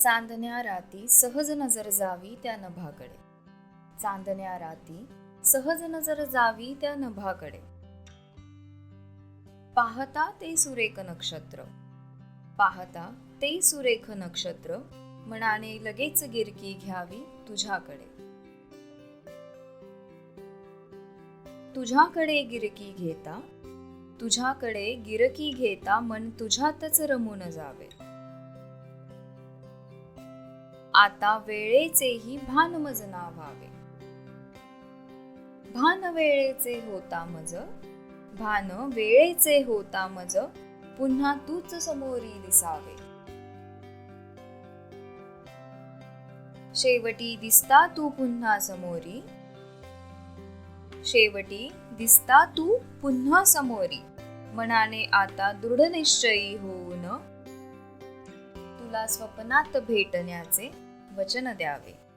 चांदण्या राती सहज नजर जावी त्या नभाकडे. चांदण्या राती सहज नजर जावी त्या नभाकडे. पाहता ते सुरेख नक्षत्र. पाहता ते सुरेख नक्षत्र मनाने लगेच गिरकी घ्यावी तुझ्याकडे. तुझ्याकडे गिरकी घेता तुझ्याकडे गिरकी घेता मन तुझ्यातच रमून जावे. आता वेळेचेही भान मज ना व्हावे भान वेळेचे होता मज भान वेळेचे होता मज पुन्हा तूच समोरी दिसावे. शेवटी दिसता तू पुन्हा समोरी. शेवटी दिसता तू पुन्हा समोरी. मनाने आता दृढ निश्चयी होऊन तुला स्वप्नात भेटण्याचे वचन द्यावे.